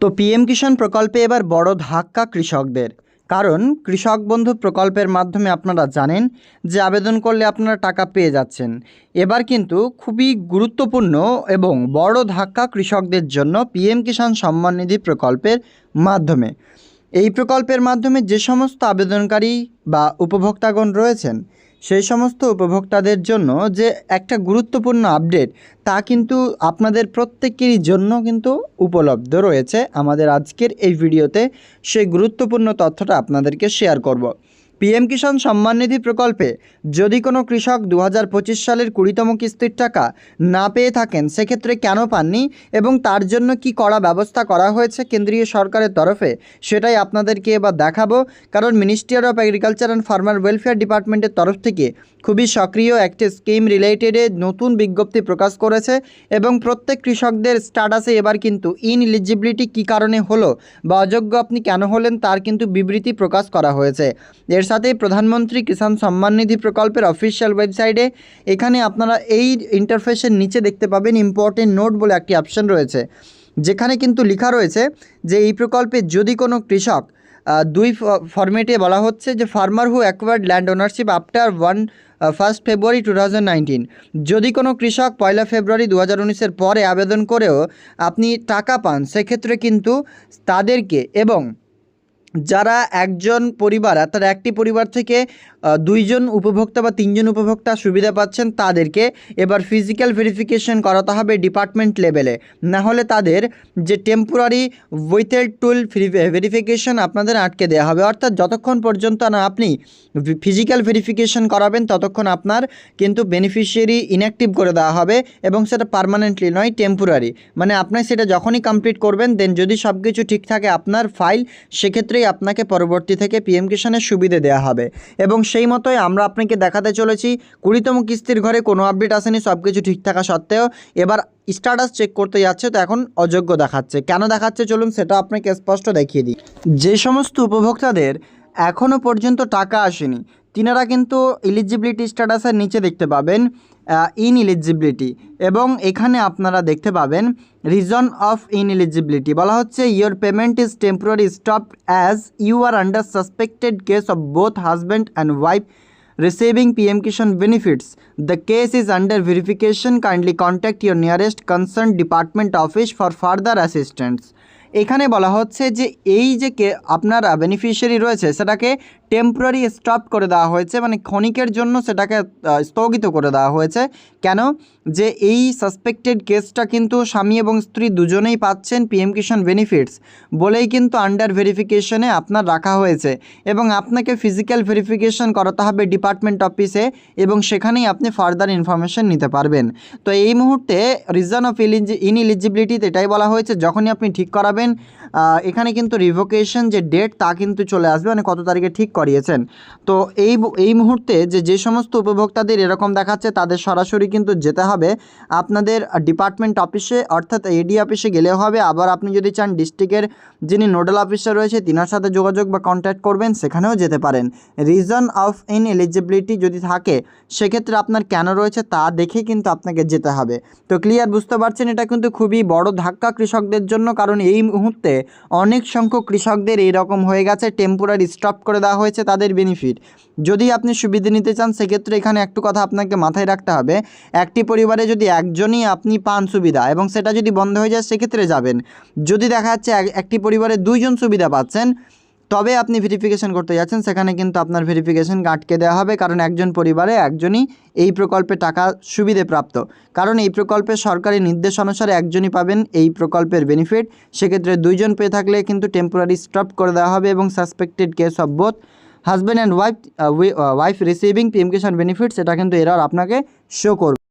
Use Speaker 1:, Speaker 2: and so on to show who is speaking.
Speaker 1: তো পিএম কিষাণ প্রকল্পে এবার বড় ধাক্কা কৃষকদের। কারণ কৃষক বন্ধু প্রকল্পের মাধ্যমে আপনারা জানেন যে আবেদন করলে আপনারা টাকা পেয়ে যাচ্ছেন। এবার কিন্তু খুবই গুরুত্বপূর্ণ এবং বড় ধাক্কা কৃষকদের জন্য পিএম কিষাণ সম্মান নিধি প্রকল্পের মাধ্যমে। এই প্রকল্পের মাধ্যমে যে সমস্ত আবেদনকারী বা উপভোক্তাগণ রয়েছেন সেই সমস্ত উপভোক্তাদের জন্য যে একটা গুরুত্বপূর্ণ আপডেট, তা কিন্তু আপনাদের প্রত্যেকেরই জন্য কিন্তু উপলব্ধ রয়েছে। আমাদের আজকের এই ভিডিওতে সেই গুরুত্বপূর্ণ তথ্যটা আপনাদেরকে শেয়ার করব। পিএম কিষাণ সম্মাননিধি প্রকল্পে যদি কোনো কৃষক দু হাজার পঁচিশ সালের কুড়িতম কিস্তির টাকা না পেয়ে থাকেন, সেক্ষেত্রে কেন পাননি এবং তার জন্য কি করা ব্যবস্থা করা হয়েছে কেন্দ্রীয় সরকারের তরফে, সেটাই আপনাদেরকে এবার দেখাবো। কারণ ministry of agriculture and farmer welfare ডিপার্টমেন্টের তরফ থেকে খুবই সক্রিয় একটি স্কিম রিলেটেডে নতুন বিজ্ঞপ্তি প্রকাশ করেছে এবং প্রত্যেক কৃষকদের স্ট্যাটাসে এবার কিন্তু ইন এলিজিবিলিটি কী কারণে হলো বা অযোগ্য আপনি কেন হলেন তার কিন্তু বিবৃতি প্রকাশ করা হয়েছে। এর সাথে প্রধানমন্ত্রী কিষাণ সম্মান নিধি প্রকল্পের অফিসিয়াল ওয়েবসাইটে এখানে আপনারা এই ইন্টারফেসের নিচে দেখতে পাবেন ইম্পর্টেন্ট নোট বলে একটি অপশন রয়েছে। যেখানে কিন্তু লেখা রয়েছে যে এই প্রকল্পে যদি কোনো কৃষক দুই ফরম্যাটে বলা হচ্ছে যে farmer who acquired land ownership after one first February two যদি কোনো কৃষক পয়লা ফেব্রুয়ারি দু হাজার পরে আবেদন করেও আপনি টাকা পান, সেক্ষেত্রে কিন্তু তাদেরকে এবং যারা একজন পরিবার, অর্থাৎ একটি পরিবার থেকে দুইজন উপভোক্তা বা তিনজন উপভোক্তা সুবিধা পাচ্ছেন তাদেরকে এবার ফিজিক্যাল ভেরিফিকেশন করাতে হবে ডিপার্টমেন্ট লেভেলে না হলে তাদের যে টেম্পোরারি উইথেল টুল ভেরিফিকেশন আপনাদের আটকে দেওয়া হবে। অর্থাৎ যতক্ষণ পর্যন্ত না আপনি ফিজিক্যাল ভেরিফিকেশন করাবেন, ততক্ষণ আপনার কিন্তু বেনিফিশিয়ারি ইনঅ্যাক্টিভ করে দেওয়া হবে এবং সেটা পার্মানেন্টলি নয় টেম্পোরারি মানে আপনি সেটা যখনই কমপ্লিট করবেন দেন যদি সব কিছু ঠিক থাকে আপনার ফাইল সেক্ষেত্রেই আপনাকে পরবর্তী থেকে পিএম কিষাণের সুবিধে দেওয়া হবে। এবং সেই মতোই আমরা আপনাকে দেখাতে চলেছি, কুড়িতম কিস্তির ঘরে কোনো আপডেট আসেনি সব কিছু ঠিক থাকা সত্ত্বেও। এবার স্ট্যাটাস চেক করতে যাচ্ছে তো এখন অযোগ্য দেখাচ্ছে। কেন দেখাচ্ছে চলুন সেটা আপনাকে স্পষ্ট দেখিয়ে দিই। যে সমস্ত উপভোক্তাদের এখনও পর্যন্ত টাকা আসেনি তিনারা কিন্তু এলিজিবিলিটি স্ট্যাটাসের নিচে দেখতে পাবেন ইন এলিজিবিলিটি এবং এখানে আপনারা দেখতে পাবেন রিজন অফ ইন এলিজিবিলিটি বলা হচ্ছে your payment is temporary stopped as you are under suspected case of both husband and wife receiving PM Kishan benefits. The case is under verification. Kindly contact your nearest concerned department office for further assistance. এখানে বলা হচ্ছে যে এই যে কে আপনারা beneficiary রয়েছে সেটাকে temporary stop করে দেওয়া হয়েছে মানে ক্ষণিকের জন্য সেটাকে স্থগিত করে দেওয়া হয়েছে। কেন? যে এই সাসপেক্টেড কেসটা কিন্তু স্বামী এবং স্ত্রী দুজনেই পাচ্ছেন পিএম কিষাণ বেনিফিটস বলেই কিন্তু আন্ডার ভেরিফিকেশনে আপনার রাখা হয়েছে এবং আপনাকে ফিজিক্যাল ভেরিফিকেশন করাতে হবে ডিপার্টমেন্ট অফিসে এবং সেখানেই আপনি ফার্দার ইনফরমেশন নিতে পারবেন। তো এই মুহূর্তে রিজন অফ ইন ইলিজিবিলিটিতে এটাই বলা হয়েছে, যখনই আপনি ঠিক করাবেন এখানে কিন্তু রিভোকেশন যে ডেট তা কিন্তু চলে আসবে মানে কত তারিখে ঠিক করিয়েছেন। তো এই এই মুহূর্তে যে যে সমস্ত উপভোক্তাদের এরকম দেখাচ্ছে, তাদের সরাসরি কিন্তু যেতে হবে। আপনাদের ডিপার্টমেন্ট অফিসে, অর্থাৎ এডি অফিসে গেলেও হবে। আবার আপনি যদি চান ডিস্ট্রিক্টের যিনি নোডাল অফিসার রয়েছে, তিনার সাথে যোগাযোগ বা কন্ট্যাক্ট করবেন, সেখানেও যেতে পারেন। রিজন অফ ইন এলিজিবিলিটি যদি থাকে, সেক্ষেত্রে আপনার কেন রয়েছে তা দেখে কিন্তু আপনাকে যেতে হবে। তো ক্লিয়ার বুঝতে পারছেন? এটা কিন্তু খুবই বড় ধাক্কা কৃষকদের জন্য, কারণ এই মুহূর্তে অনেক সংখ্যক কৃষকদের এই রকম হয়ে গেছে টেম্পোরারি স্টপ করে দেওয়া হয়েছে। তাদের বেনিফিট যদি আপনি সুবিধে নিতে চান, সেক্ষেত্রে এখানে একটু কথা আপনাকে মাথায় রাখতে হবে। একটি পরিবারে যদি একজনই আপনি পান সুবিধা এবং সেটা যদি বন্ধ হয়ে যায়, সেক্ষেত্রে যাবেন। যদি দেখা যাচ্ছে এক- একটি পরিবারে দুইজন সুবিধা পাচ্ছেন তবে আপনি ভেরিফিকেশন করতে যাচ্ছেন, সেখানে কিন্তু আপনার ভেরিফিকেশন আটকে দেওয়া হবে, কারণ একজন পরিবারে একজনই এই প্রকল্পে টাকা সুবিধে প্রাপ্ত। কারণ এই প্রকল্পে সরকারি নির্দেশ অনুসারে একজনই পাবেন এই প্রকল্পের বেনিফিট সেক্ষেত্রে দুইজন পেয়ে থাকলে কিন্তু টেম্পোরারি স্টপ করে দেওয়া হবে এবং suspected case of both husband and wife wife receiving PM Kisan benefit সেটা কিন্তু এরার আপনাকে শো করবে।